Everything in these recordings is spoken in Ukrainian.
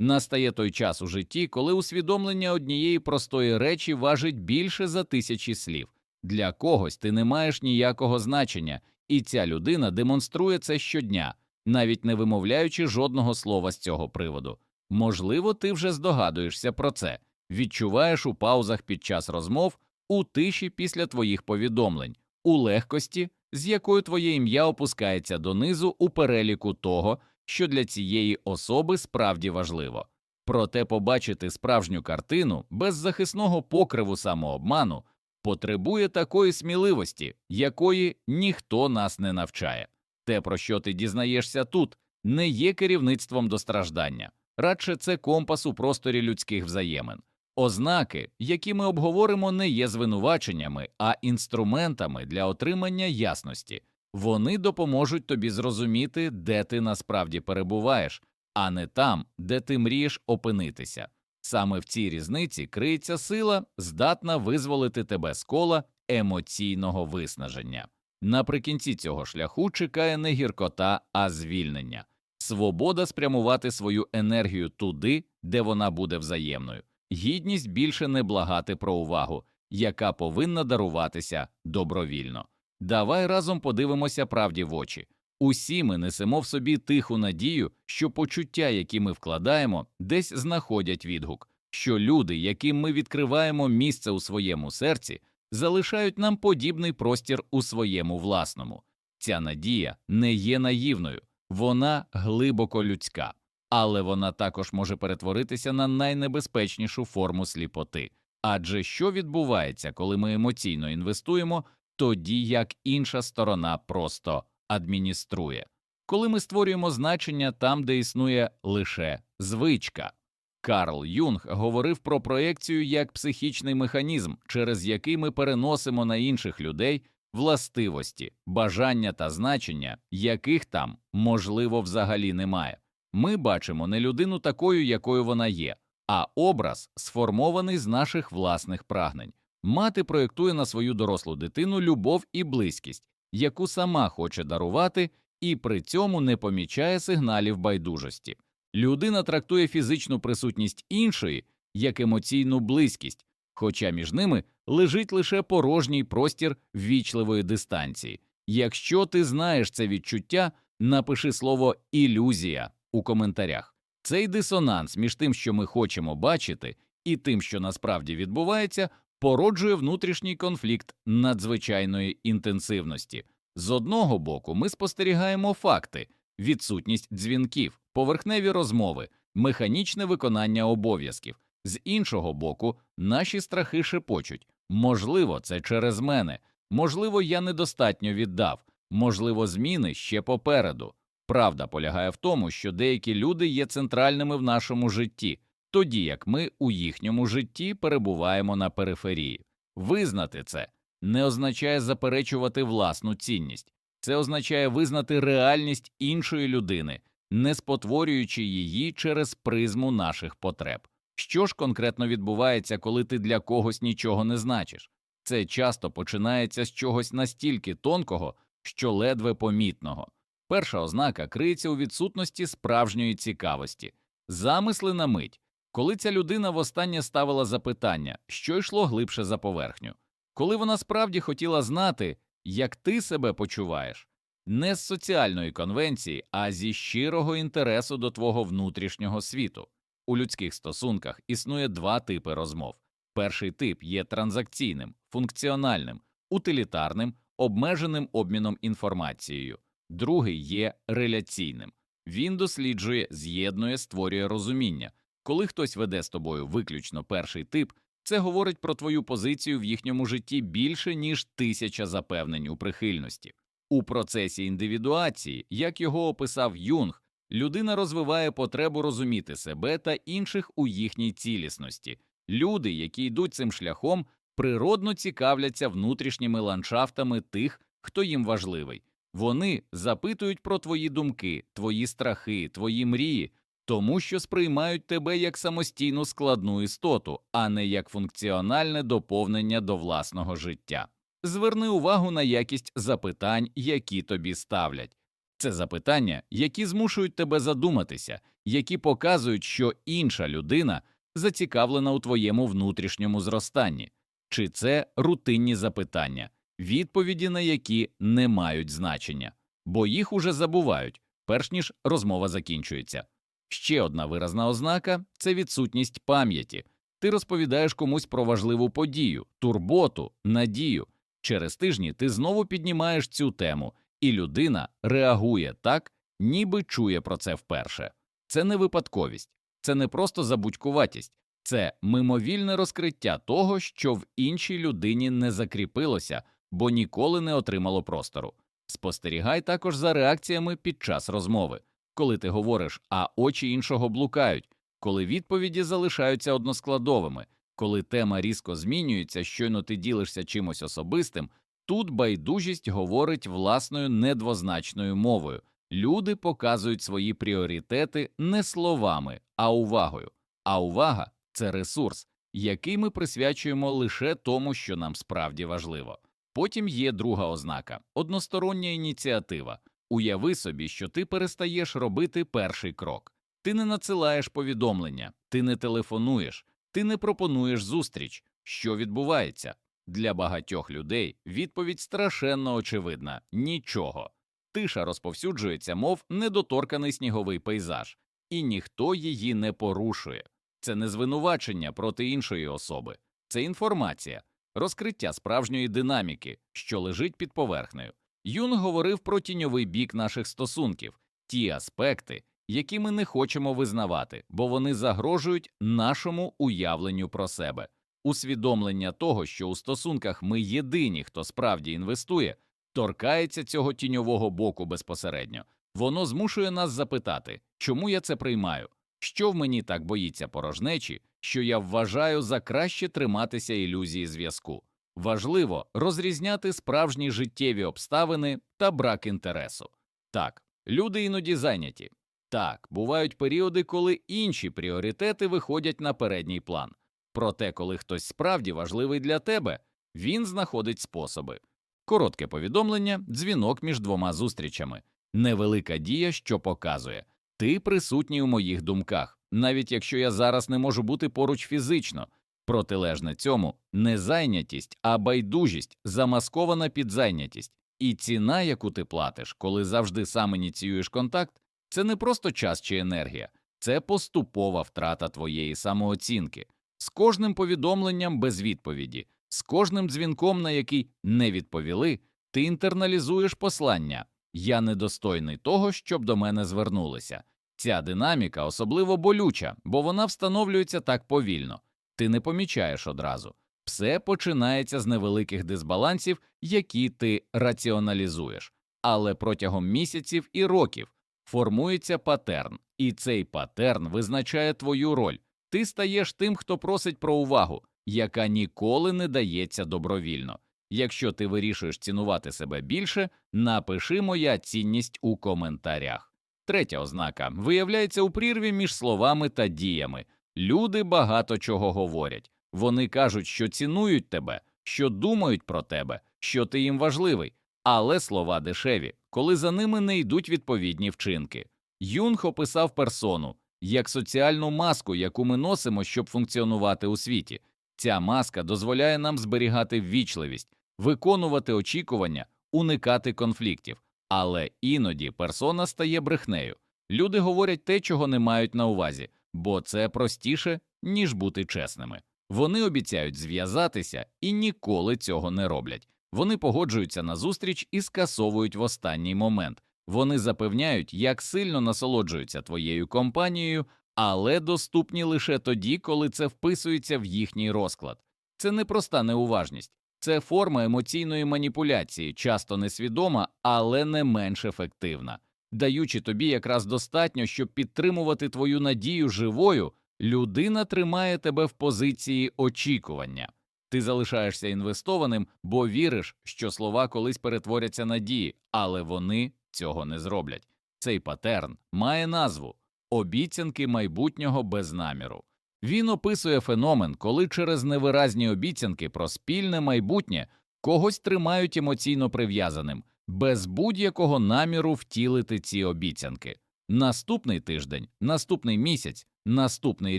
Настає той час у житті, коли усвідомлення однієї простої речі важить більше за тисячі слів. Для когось ти не маєш ніякого значення, і ця людина демонструє це щодня, навіть не вимовляючи жодного слова з цього приводу. Можливо, ти вже здогадуєшся про це, відчуваєш у паузах під час розмов, у тиші після твоїх повідомлень, у легкості, з якою твоє ім'я опускається донизу у переліку того, що для цієї особи справді важливо. Проте побачити справжню картину без захисного покриву самообману потребує такої сміливості, якої ніхто нас не навчає. Те, про що ти дізнаєшся тут, не є керівництвом до страждання, радше це компас у просторі людських взаємин. Ознаки, які ми обговоримо, не є звинуваченнями, а інструментами для отримання ясності. Вони допоможуть тобі зрозуміти, де ти насправді перебуваєш, а не там, де ти мрієш опинитися. Саме в цій різниці криється сила, здатна визволити тебе з кола емоційного виснаження. Наприкінці цього шляху чекає не гіркота, а звільнення, свобода спрямувати свою енергію туди, де вона буде взаємною, гідність більше не благати про увагу, яка повинна даруватися добровільно. Давай разом подивимося правді в очі. Усі ми несемо в собі тиху надію, що почуття, які ми вкладаємо, десь знаходять відгук, що люди, яким ми відкриваємо місце у своєму серці, залишають нам подібний простір у своєму власному. Ця надія не є наївною, вона глибоко людська, але вона також може перетворитися на найнебезпечнішу форму сліпоти. Адже що відбувається, коли ми емоційно інвестуємо, тоді як інша сторона просто адмініструє. Коли ми створюємо значення там, де існує лише звичка. Карл Юнг говорив про проекцію як психічний механізм, через який ми переносимо на інших людей властивості, бажання та значення, яких там, можливо, взагалі немає. Ми бачимо не людину такою, якою вона є, а образ, сформований з наших власних прагнень. Мати проєктує на свою дорослу дитину любов і близькість, яку сама хоче дарувати, і при цьому не помічає сигналів байдужості. Людина трактує фізичну присутність іншої як емоційну близькість, хоча між ними лежить лише порожній простір ввічливої дистанції. Якщо ти знаєш це відчуття, напиши слово ілюзія у коментарях. Цей дисонанс між тим, що ми хочемо бачити, і тим, що насправді відбувається, породжує внутрішній конфлікт надзвичайної інтенсивності. З одного боку, ми спостерігаємо факти, відсутність дзвінків, поверхневі розмови, механічне виконання обов'язків. З іншого боку, наші страхи шепочуть можливо, це через мене, можливо, я недостатньо віддав, можливо, зміни ще попереду. Правда полягає в тому, що деякі люди є центральними в нашому житті, тоді як ми у їхньому житті перебуваємо на периферії. Визнати це не означає заперечувати власну цінність, це означає визнати реальність іншої людини, не спотворюючи її через призму наших потреб. Що ж конкретно відбувається, коли ти для когось нічого не значиш? Це часто починається з чогось настільки тонкого, що ледве помітного. Перша ознака криється у відсутності справжньої цікавості, замисли на мить, коли ця людина востаннє ставила запитання, що йшло глибше за поверхню, коли вона справді хотіла знати, як ти себе почуваєш, не з соціальної конвенції, а зі щирого інтересу до твого внутрішнього світу. У людських стосунках існує два типи розмов. Перший тип є транзакційним, функціональним, утилітарним, обмеженим обміном інформацією, другий є реляційним. Він досліджує, з'єднує, створює розуміння. Коли хтось веде з тобою виключно перший тип, це говорить про твою позицію в їхньому житті більше, ніж тисяча запевнень у прихильності. У процесі індивідуації, як його описав Юнг, людина розвиває потребу розуміти себе та інших у їхній цілісності. Люди, які йдуть цим шляхом, природно цікавляться внутрішніми ландшафтами тих, хто їм важливий. Вони запитують про твої думки, твої страхи, твої мрії, тому що сприймають тебе як самостійну складну істоту, а не як функціональне доповнення до власного життя. Зверни увагу на якість запитань, які тобі ставлять. Це запитання, які змушують тебе задуматися, які показують, що інша людина зацікавлена у твоєму внутрішньому зростанні, чи це рутинні запитання, відповіді на які не мають значення, бо їх уже забувають, перш ніж розмова закінчується. Ще одна виразна ознака це відсутність пам'яті. Ти розповідаєш комусь про важливу подію, турботу, надію. Через тижні ти знову піднімаєш цю тему, і людина реагує так, ніби чує про це вперше. Це не випадковість, це не просто забудькуватість, це мимовільне розкриття того, що в іншій людині не закріпилося, бо ніколи не отримало простору. Спостерігай також за реакціями під час розмови, коли ти говориш, а очі іншого блукають, коли відповіді залишаються односкладовими, коли тема різко змінюється, щойно ти ділишся чимось особистим, тут байдужість говорить власною недвозначною мовою. Люди показують свої пріоритети не словами, а увагою. А увага це ресурс, який ми присвячуємо лише тому, що нам справді важливо. Потім є друга ознака одностороння ініціатива. Уяви собі, що ти перестаєш робити перший крок. Ти не надсилаєш повідомлення, ти не телефонуєш, ти не пропонуєш зустріч. Що відбувається? Для багатьох людей відповідь страшенно очевидна нічого. Тиша розповсюджується, мов недоторканий сніговий пейзаж, і ніхто її не порушує. Це не звинувачення проти іншої особи, це інформація, розкриття справжньої динаміки, що лежить під поверхнею. Юн говорив про тіньовий бік наших стосунків, ті аспекти, які ми не хочемо визнавати, бо вони загрожують нашому уявленню про себе. Усвідомлення того, що у стосунках ми єдині, хто справді інвестує, торкається цього тіньового боку безпосередньо. Воно змушує нас запитати, чому я це приймаю, що в мені так боїться порожнечі, що я вважаю за краще триматися ілюзії зв'язку. Важливо розрізняти справжні життєві обставини та брак інтересу. Так, люди іноді зайняті. Так, бувають періоди, коли інші пріоритети виходять на передній план. Проте, коли хтось справді важливий для тебе, він знаходить способи. Коротке повідомлення, дзвінок між двома зустрічами, невелика дія, що показує ти присутній у моїх думках, навіть якщо я зараз не можу бути поруч фізично. Протилежне цьому не зайнятість, а байдужість, замаскована під зайнятість, і ціна, яку ти платиш, коли завжди сам ініціюєш контакт, це не просто час чи енергія, це поступова втрата твоєї самооцінки. З кожним повідомленням без відповіді, з кожним дзвінком, на який не відповіли, ти інтерналізуєш послання Я недостойний того, щоб до мене звернулися. Ця динаміка особливо болюча, бо вона встановлюється так повільно. Ти не помічаєш одразу. Все починається з невеликих дисбалансів, які ти раціоналізуєш, але протягом місяців і років формується патерн, і цей патерн визначає твою роль. Ти стаєш тим, хто просить про увагу, яка ніколи не дається добровільно. Якщо ти вирішуєш цінувати себе більше, напиши моя цінність у коментарях. Третя ознака виявляється у прірві між словами та діями. Люди багато чого говорять. Вони кажуть, що цінують тебе, що думають про тебе, що ти їм важливий, але слова дешеві, коли за ними не йдуть відповідні вчинки. Юнг описав персону як соціальну маску, яку ми носимо, щоб функціонувати у світі. Ця маска дозволяє нам зберігати ввічливість, виконувати очікування, уникати конфліктів. Але іноді персона стає брехнею. Люди говорять те, чого не мають на увазі, бо це простіше, ніж бути чесними. Вони обіцяють зв'язатися і ніколи цього не роблять. Вони погоджуються на зустріч і скасовують в останній момент. Вони запевняють, як сильно насолоджуються твоєю компанією, але доступні лише тоді, коли це вписується в їхній розклад. Це не проста неуважність, це форма емоційної маніпуляції, часто несвідома, але не менш ефективна. Даючи тобі якраз достатньо, щоб підтримувати твою надію живою, людина тримає тебе в позиції очікування. Ти залишаєшся інвестованим, бо віриш, що слова колись перетворяться на дії, але вони цього не зроблять. Цей патерн має назву обіцянки майбутнього без наміру. Він описує феномен, коли через невиразні обіцянки про спільне майбутнє когось тримають емоційно прив'язаним, без будь-якого наміру втілити ці обіцянки. Наступний тиждень, наступний місяць, наступний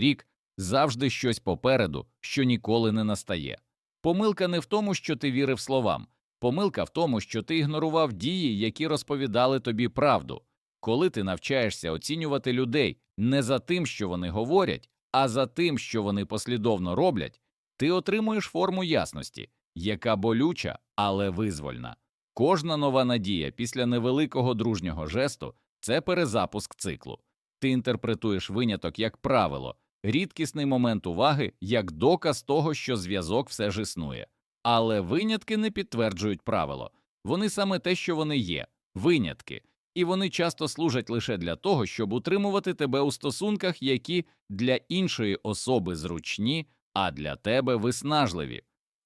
рік завжди щось попереду, що ніколи не настає. Помилка не в тому, що ти вірив словам, помилка в тому, що ти ігнорував дії, які розповідали тобі правду. Коли ти навчаєшся оцінювати людей не за тим, що вони говорять, а за тим, що вони послідовно роблять, ти отримуєш форму ясності, яка болюча, але визвольна. Кожна нова надія після невеликого дружнього жесту це перезапуск циклу. Ти інтерпретуєш виняток як правило, рідкісний момент уваги як доказ того, що зв'язок все ж існує. Але винятки не підтверджують правило. Вони саме те, що вони є винятки, і вони часто служать лише для того, щоб утримувати тебе у стосунках, які для іншої особи зручні, а для тебе виснажливі.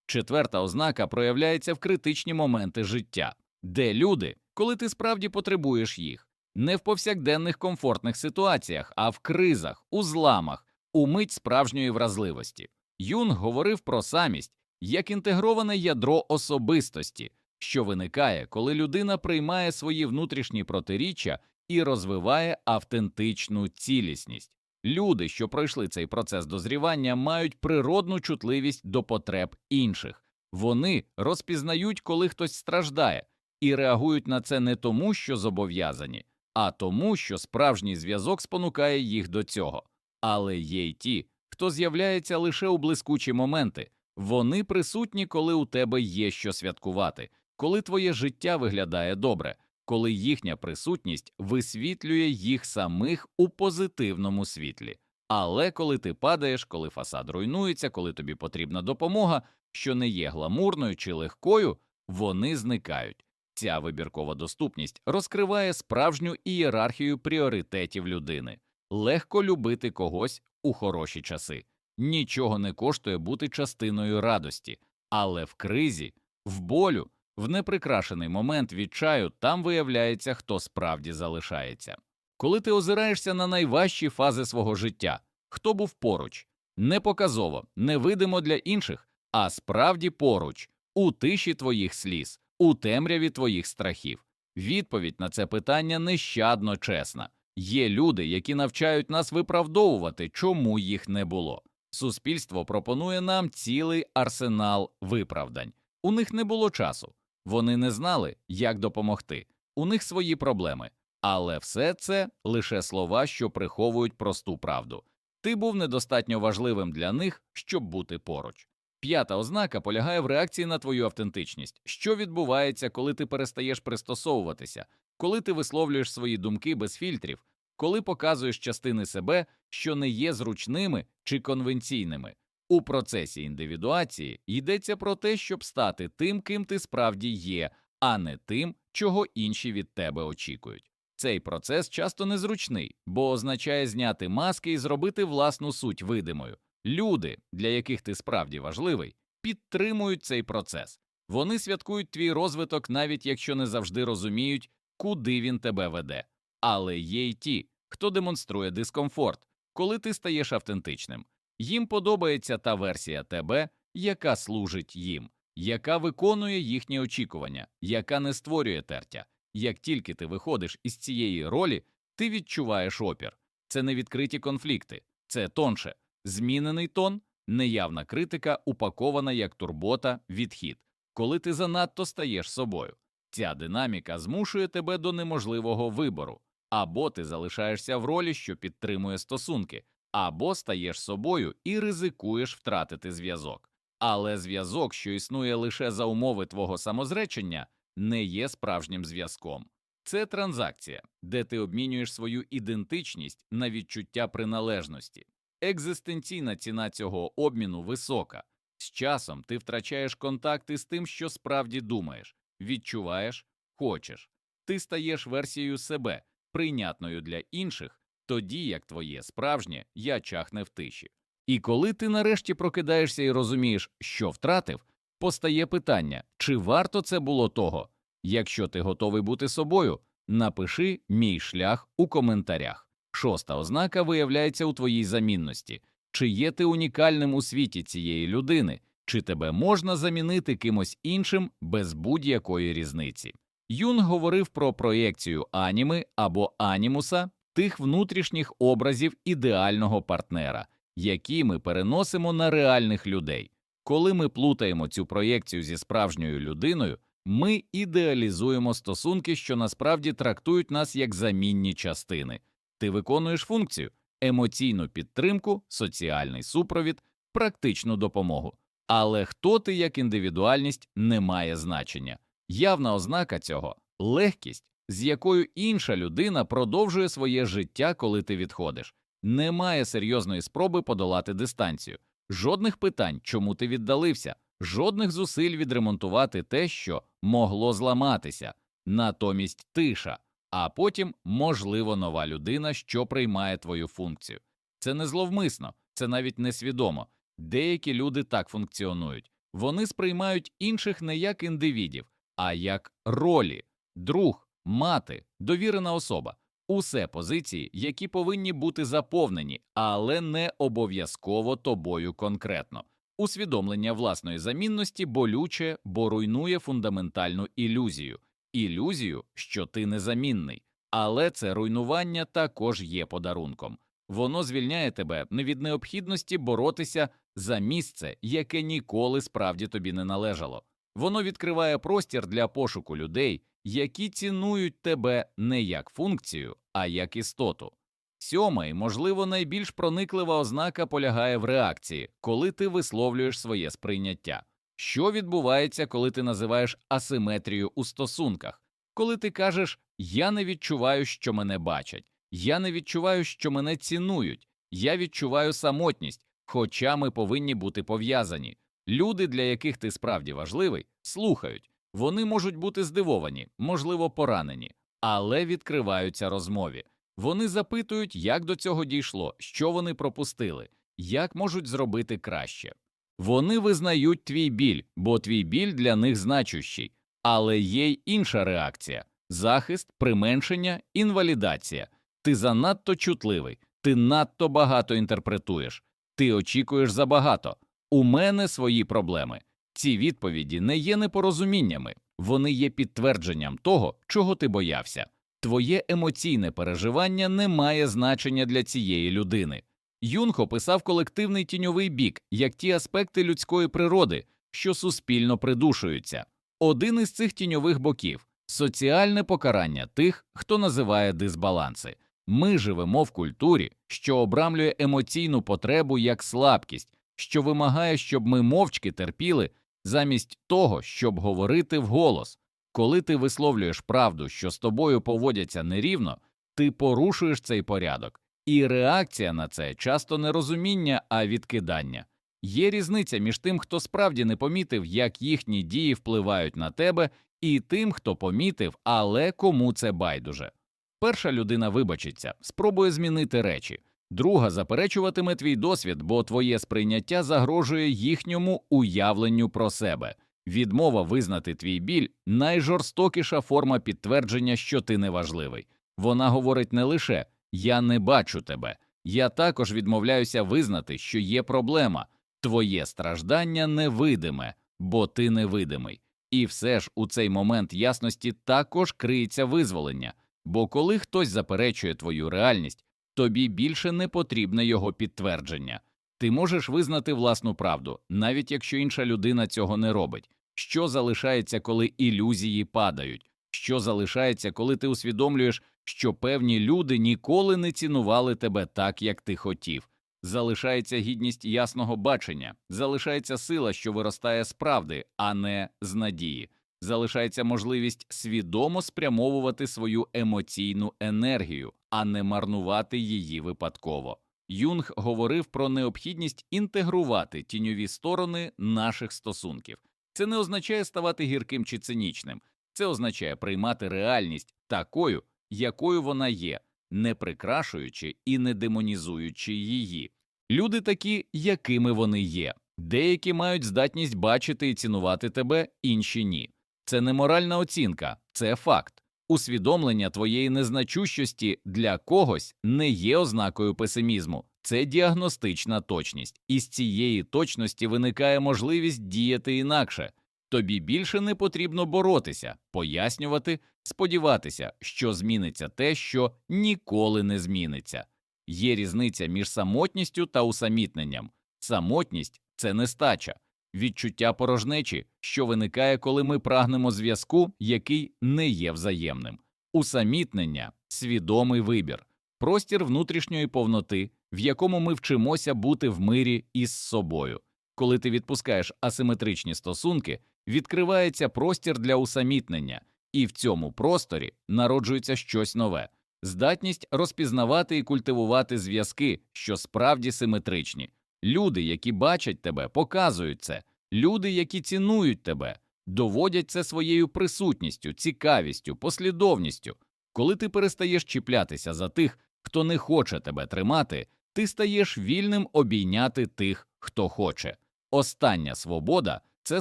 Четверта ознака проявляється в критичні моменти життя, де люди, коли ти справді потребуєш їх, не в повсякденних комфортних ситуаціях, а в кризах, у зламах, у мить справжньої вразливості. Юнг говорив про самість як інтегроване ядро особистості, що виникає, коли людина приймає свої внутрішні протиріччя і розвиває автентичну цілісність. Люди, що пройшли цей процес дозрівання, мають природну чутливість до потреб інших. Вони розпізнають, коли хтось страждає, і реагують на це не тому, що зобов'язані, а тому, що справжній зв'язок спонукає їх до цього. Але є й ті, хто з'являється лише у блискучі моменти, вони присутні, коли у тебе є що святкувати, коли твоє життя виглядає добре, коли їхня присутність висвітлює їх самих у позитивному світлі. Але коли ти падаєш, коли фасад руйнується, коли тобі потрібна допомога, що не є гламурною чи легкою, вони зникають. Ця вибіркова доступність розкриває справжню ієрархію пріоритетів людини. Легко любити когось у хороші часи. Нічого не коштує бути частиною радості, але в кризі, в болю, в неприкрашений момент відчаю там виявляється, хто справді залишається. Коли ти озираєшся на найважчі фази свого життя, хто був поруч, не показово, невидимо для інших, а справді поруч, у тиші твоїх сліз, у темряві твоїх страхів. Відповідь на це питання нещадно чесна. Є люди, які навчають нас виправдовувати, чому їх не було. Суспільство пропонує нам цілий арсенал виправдань. У них не було часу, вони не знали, як допомогти. У них свої проблеми. Але все це лише слова, що приховують просту правду. Ти був недостатньо важливим для них, щоб бути поруч. П'ята ознака полягає в реакції на твою автентичність. Що відбувається, коли ти перестаєш пристосовуватися, коли ти висловлюєш свої думки без фільтрів, коли показуєш частини себе, що не є зручними чи конвенційними. У процесі індивідуації йдеться про те, щоб стати тим, ким ти справді є, а не тим, чого інші від тебе очікують. Цей процес часто незручний, бо означає зняти маски і зробити власну суть видимою. Люди, для яких ти справді важливий, підтримують цей процес. Вони святкують твій розвиток, навіть якщо не завжди розуміють, куди він тебе веде. Але є й ті, хто демонструє дискомфорт, коли ти стаєш автентичним. Їм подобається та версія тебе, яка служить їм, яка виконує їхні очікування, яка не створює тертя. Як тільки ти виходиш із цієї ролі, ти відчуваєш опір. Це не відкриті конфлікти, це тонше, змінений тон, неявна критика, упакована як турбота, відхід, коли ти занадто стаєш собою. Ця динаміка змушує тебе до неможливого вибору, або ти залишаєшся в ролі, що підтримує стосунки, або стаєш собою і ризикуєш втратити зв'язок. Але зв'язок, що існує лише за умови твого самозречення, не є справжнім зв'язком. Це транзакція, де ти обмінюєш свою ідентичність на відчуття приналежності. Екзистенційна ціна цього обміну висока. З часом ти втрачаєш контакти з тим, що справді думаєш, відчуваєш, хочеш. Ти стаєш версією себе, прийнятною для інших, тоді як твоє справжнє я чахне в тиші. І коли ти нарешті прокидаєшся і розумієш, що втратив, постає питання, чи варто це було того. Якщо ти готовий бути собою, напиши мій шлях у коментарях. Шоста ознака виявляється у твоїй замінності. Чи є ти унікальним у світі цієї людини, чи тебе можна замінити кимось іншим без будь-якої різниці? Юнг говорив про проєкцію аніми або анімуса, тих внутрішніх образів ідеального партнера, які ми переносимо на реальних людей. Коли ми плутаємо цю проєкцію зі справжньою людиною, ми ідеалізуємо стосунки, що насправді трактують нас як замінні частини. Ти виконуєш функцію емоційну підтримку, соціальний супровід, практичну допомогу. Але хто ти як індивідуальність не має значення. Явна ознака цього легкість, з якою інша людина продовжує своє життя, коли ти відходиш. Немає серйозної спроби подолати дистанцію, жодних питань, чому ти віддалився, жодних зусиль відремонтувати те, що могло зламатися, натомість тиша, а потім, можливо, нова людина, що приймає твою функцію. Це не зловмисно, це навіть несвідомо. Деякі люди так функціонують. Вони сприймають інших не як індивідів, а як ролі, друг, мати, довірена особа. Усе позиції, які повинні бути заповнені, але не обов'язково тобою конкретно. Усвідомлення власної замінності болюче, бо руйнує фундаментальну ілюзію, ілюзію, що ти незамінний. Але це руйнування також є подарунком. Воно звільняє тебе не від необхідності боротися за місце, яке ніколи справді тобі не належало. Воно відкриває простір для пошуку людей, які цінують тебе не як функцію, а як істоту. Сьома і, можливо, найбільш прониклива ознака полягає в реакції, коли ти висловлюєш своє сприйняття. Що відбувається, коли ти називаєш асиметрію у стосунках, коли ти кажеш Я не відчуваю, що мене бачать, я не відчуваю, що мене цінують, я відчуваю самотність, хоча ми повинні бути пов'язані. Люди, для яких ти справді важливий, слухають, вони можуть бути здивовані, можливо, поранені, але відкриваються розмові. Вони запитують, як до цього дійшло, що вони пропустили, як можуть зробити краще. Вони визнають твій біль, бо твій біль для них значущий, але є й інша реакція захист, применшення, інвалідація. Ти занадто чутливий, ти надто багато інтерпретуєш, ти очікуєш забагато. У мене свої проблеми. Ці відповіді не є непорозуміннями, вони є підтвердженням того, чого ти боявся. Твоє емоційне переживання не має значення для цієї людини. Юнг описав колективний тіньовий бік як ті аспекти людської природи, що суспільно придушуються. Один із цих тіньових боків соціальне покарання тих, хто називає дисбаланси. Ми живемо в культурі, що обрамлює емоційну потребу як слабкість, що вимагає, щоб ми мовчки терпіли, замість того, щоб говорити вголос. Коли ти висловлюєш правду, що з тобою поводяться нерівно, ти порушуєш цей порядок, і реакція на це часто не розуміння, а відкидання. Є різниця між тим, хто справді не помітив, як їхні дії впливають на тебе, і тим, хто помітив, але кому це байдуже. Перша людина вибачиться, спробує змінити речі, друга заперечуватиме твій досвід, бо твоє сприйняття загрожує їхньому уявленню про себе. Відмова визнати твій біль найжорстокіша форма підтвердження, що ти неважливий. Вона говорить не лише я не бачу тебе, я також відмовляюся визнати, що є проблема, твоє страждання невидиме, бо ти невидимий. І все ж у цей момент ясності також криється визволення, бо коли хтось заперечує твою реальність, тобі більше не потрібне його підтвердження. Ти можеш визнати власну правду, навіть якщо інша людина цього не робить. Що залишається, коли ілюзії падають? Що залишається, коли ти усвідомлюєш, що певні люди ніколи не цінували тебе так, як ти хотів? Залишається гідність ясного бачення, залишається сила, що виростає з правди, а не з надії. Залишається можливість свідомо спрямовувати свою емоційну енергію, а не марнувати її випадково. Юнг говорив про необхідність інтегрувати тіньові сторони наших стосунків. Це не означає ставати гірким чи цинічним, це означає приймати реальність такою, якою вона є, не прикрашуючи і не демонізуючи її. Люди такі, якими вони є. Деякі мають здатність бачити і цінувати тебе, інші ні. Це не моральна оцінка, це факт. Усвідомлення твоєї незначущості для когось не є ознакою песимізму, це діагностична точність, і з цієї точності виникає можливість діяти інакше. Тобі більше не потрібно боротися, пояснювати, сподіватися, що зміниться те, що ніколи не зміниться. Є різниця між самотністю та усамітненням. Самотність це нестача, відчуття порожнечі, що виникає, коли ми прагнемо зв'язку, який не є взаємним. Усамітнення свідомий вибір, простір внутрішньої повноти, в якому ми вчимося бути в мирі із собою. Коли ти відпускаєш асиметричні стосунки, відкривається простір для усамітнення, і в цьому просторі народжується щось нове здатність розпізнавати і культивувати зв'язки, що справді симетричні. Люди, які бачать тебе, показують це, люди, які цінують тебе, доводять це своєю присутністю, цікавістю, послідовністю. Коли ти перестаєш чіплятися за тих, хто не хоче тебе тримати, ти стаєш вільним обійняти тих, хто хоче. Остання свобода це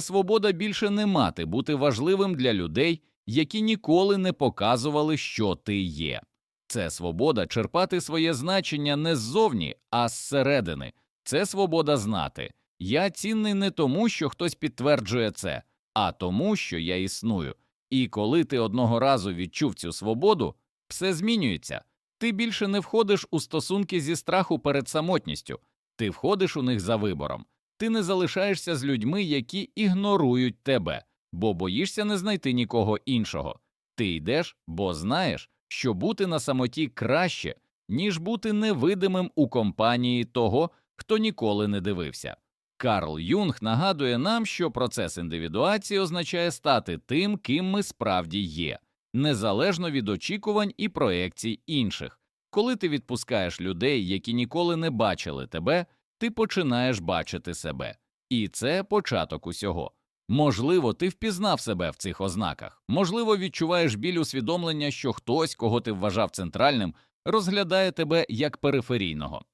свобода більше не мати бути важливим для людей, які ніколи не показували, що ти є. Це свобода черпати своє значення не ззовні, а зсередини. Це свобода знати. Я цінний не тому, що хтось підтверджує це, а тому, що я існую. І коли ти одного разу відчув цю свободу, все змінюється. Ти більше не входиш у стосунки зі страху перед самотністю, ти входиш у них за вибором. Ти не залишаєшся з людьми, які ігнорують тебе, бо боїшся не знайти нікого іншого. Ти йдеш, бо знаєш, що бути на самоті краще, ніж бути невидимим у компанії того, хто ніколи не дивився. Карл Юнг нагадує нам, що процес індивідуації означає стати тим, ким ми справді є, незалежно від очікувань і проекцій інших. Коли ти відпускаєш людей, які ніколи не бачили тебе, ти починаєш бачити себе, і це початок усього. Можливо, ти впізнав себе в цих ознаках, можливо, відчуваєш біль усвідомлення, що хтось, кого ти вважав центральним, розглядає тебе як периферійного.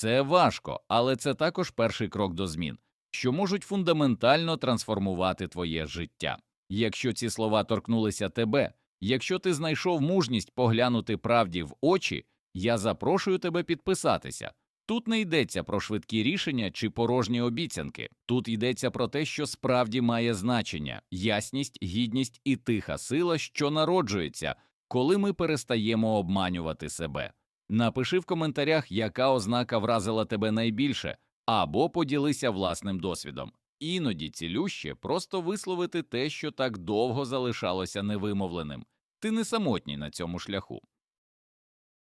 Це важко, але це також перший крок до змін, що можуть фундаментально трансформувати твоє життя. Якщо ці слова торкнулися тебе, якщо ти знайшов мужність поглянути правді в очі, я запрошую тебе підписатися. Тут не йдеться про швидкі рішення чи порожні обіцянки, тут йдеться про те, що справді має значення ясність, гідність і тиха сила, що народжується, коли ми перестаємо обманювати себе. Напиши в коментарях, яка ознака вразила тебе найбільше, або поділися власним досвідом. Іноді цілюще просто висловити те, що так довго залишалося невимовленим. Ти не самотній на цьому шляху.